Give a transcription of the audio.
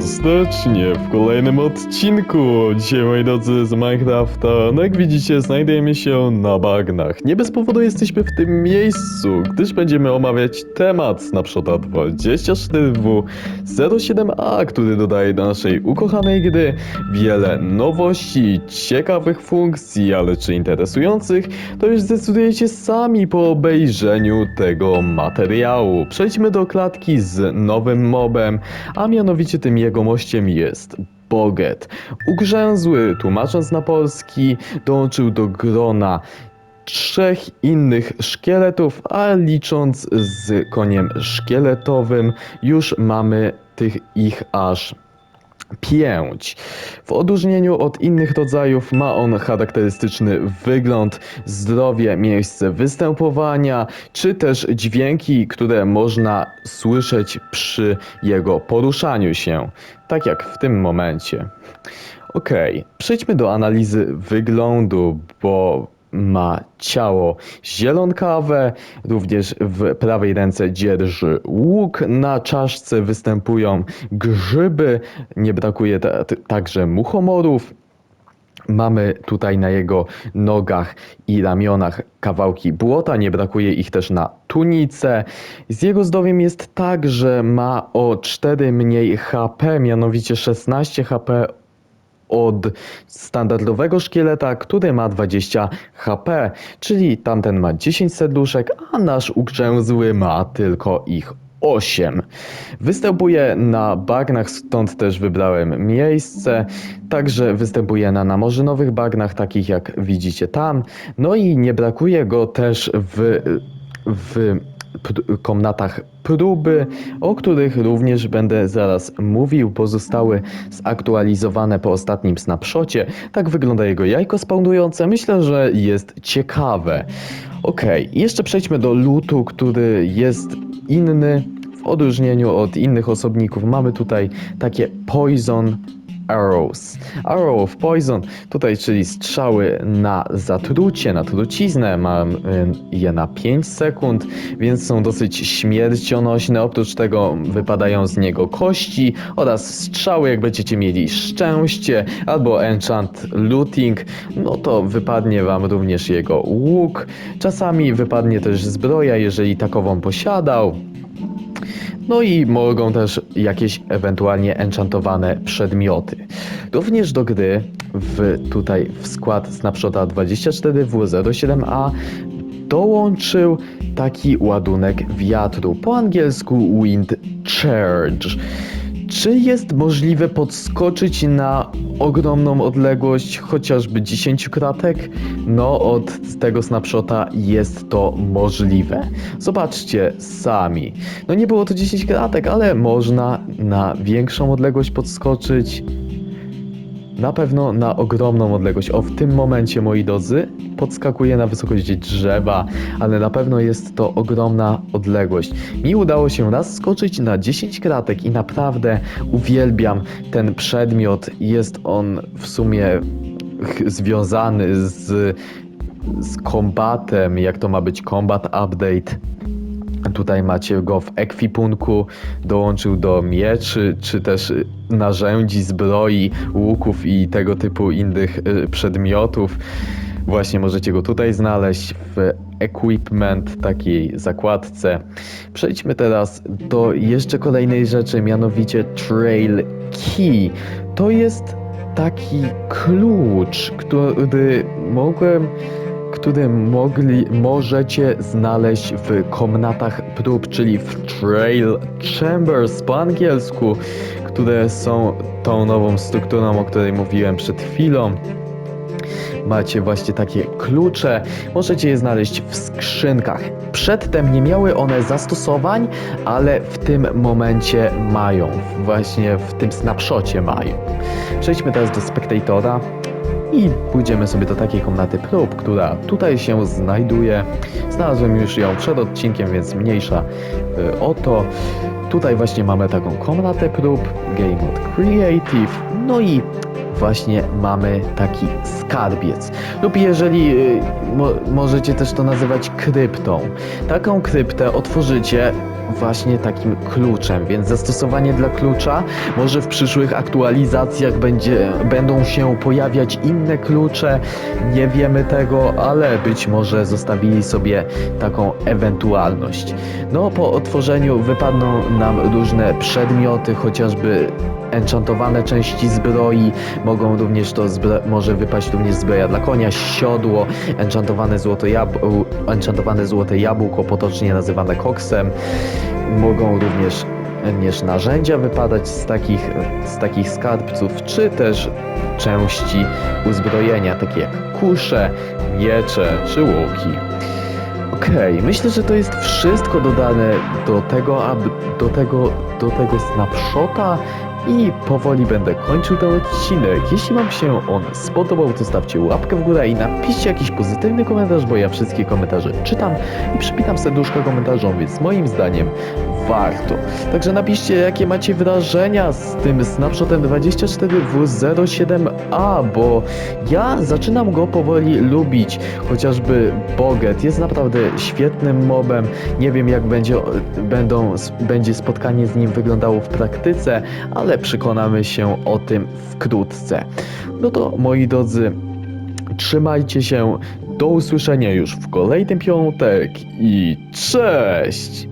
Serdecznie w kolejnym odcinku. Dzisiaj, moi drodzy, z Minecrafta. No jak widzicie, znajdujemy się na bagnach. Nie bez powodu jesteśmy w tym miejscu, gdyż będziemy omawiać temat Snapshota 24W07A, który dodaje do naszej ukochanej gry wiele nowości, ciekawych funkcji, ale czy interesujących, to już zdecydujecie sami po obejrzeniu tego materiału. Przejdźmy do klatki z nowym mobem, a mianowicie tym jego mościem jest Boget. Ugrzęzły, tłumacząc na polski, dołączył do grona trzech innych szkieletów, a licząc z koniem szkieletowym już mamy tych ich aż pięć. W odróżnieniu od innych rodzajów ma on charakterystyczny wygląd, zdrowie, miejsce występowania, czy też dźwięki, które można słyszeć przy jego poruszaniu się, tak jak w tym momencie. Okej, przejdźmy do analizy wyglądu, bo ma ciało zielonkawe, również w prawej ręce dzierży łuk, na czaszce występują grzyby, nie brakuje ta- także muchomorów. Mamy tutaj na jego nogach i ramionach kawałki błota, nie brakuje ich też na tunice. Z jego zdrowiem jest tak, że ma o 4 mniej HP, mianowicie 16 HP od standardowego szkieleta, który ma 20 HP, czyli tamten ma 10 serduszek, a nasz ugrzęzły ma tylko ich 8. Występuje na bagnach, stąd też wybrałem miejsce. Także występuje na namorzynowych bagnach, takich jak widzicie tam. No i nie brakuje go też w, w komnatach próby, o których również będę zaraz mówił. Pozostały zaktualizowane po ostatnim snapshocie. Tak wygląda jego jajko spawnujące. Myślę, że jest ciekawe. Okej, jeszcze przejdźmy do lutu, który jest inny. W odróżnieniu od innych osobników mamy tutaj takie poison arrows. Arrow of poison, tutaj czyli strzały na zatrucie, na truciznę, mam y, je na 5 sekund, więc są dosyć śmiercionośne. Oprócz tego wypadają z niego kości oraz strzały, jak będziecie mieli szczęście albo enchant looting, no to wypadnie wam również jego łuk. Czasami wypadnie też zbroja, jeżeli takową posiadał. No i mogą też jakieś ewentualnie enchantowane przedmioty. Również do gry w, tutaj w skład Snapshota 24W07A dołączył taki ładunek wiatru, po angielsku Wind Charge. Czy jest możliwe podskoczyć na ogromną odległość, chociażby 10 kratek? No, od tego snapshota jest to możliwe. Zobaczcie sami. No nie było to 10 kratek, ale można na większą odległość podskoczyć. Na pewno na ogromną odległość. O, w tym momencie, moi drodzy, podskakuję na wysokość drzewa, ale na pewno jest to ogromna odległość. Mi udało się raz skoczyć na 10 kratek i naprawdę uwielbiam ten przedmiot. Jest on w sumie związany z, z kombatem, jak to ma być combat update. Tutaj macie go w ekwipunku, dołączył do mieczy, czy też narzędzi, zbroi, łuków i tego typu innych y, przedmiotów. Właśnie możecie go tutaj znaleźć w equipment, takiej zakładce. Przejdźmy teraz do jeszcze kolejnej rzeczy, mianowicie Trail Key. To jest taki klucz, który mogłem które mogli, możecie znaleźć w komnatach prób, czyli w Trail Chambers po angielsku, które są tą nową strukturą, o której mówiłem przed chwilą. Macie właśnie takie klucze, możecie je znaleźć w skrzynkach. Przedtem nie miały one zastosowań, ale w tym momencie mają, właśnie w tym snapshocie mają. Przejdźmy teraz do Spectatora i pójdziemy sobie do takiej komnaty prób, która tutaj się znajduje. Znalazłem już ją przed odcinkiem, więc mniejsza y, o to. Tutaj właśnie mamy taką komnatę prób, Game Mode Creative, no i właśnie mamy taki skarbiec. Lub jeżeli y, mo, możecie też to nazywać kryptą. Taką kryptę otworzycie właśnie takim kluczem, więc zastosowanie dla klucza może w przyszłych aktualizacjach będzie, będą się pojawiać inne klucze, nie wiemy tego, ale być może zostawili sobie taką ewentualność. No, po otworzeniu wypadną nam różne przedmioty, chociażby enchantowane części zbroi, mogą również to może wypaść również zbroja dla konia, siodło, enchantowane złote, jab- enchantowane złote jabłko, potocznie nazywane koksem. Mogą również, również narzędzia wypadać z takich, z takich skarbców, czy też części uzbrojenia, takie jak kusze, miecze czy łuki. Okej, myślę, że to jest wszystko dodane do tego, aby do tego, do tego snapshota i powoli będę kończył ten odcinek. Jeśli Wam się on spodobał, to stawcie łapkę w górę i napiszcie jakiś pozytywny komentarz, bo ja wszystkie komentarze czytam i przypitam serduszko komentarzom, więc moim zdaniem warto. Także napiszcie, jakie macie wrażenia z tym snapshotem 24W07A, bo ja zaczynam go powoli lubić. Chociażby Boget jest naprawdę świetnym mobem. Nie wiem, jak będzie, będą, będzie spotkanie z nim wyglądało w praktyce, ale przekonamy się o tym wkrótce. No to moi drodzy, trzymajcie się. Do usłyszenia już w kolejny piątek i cześć!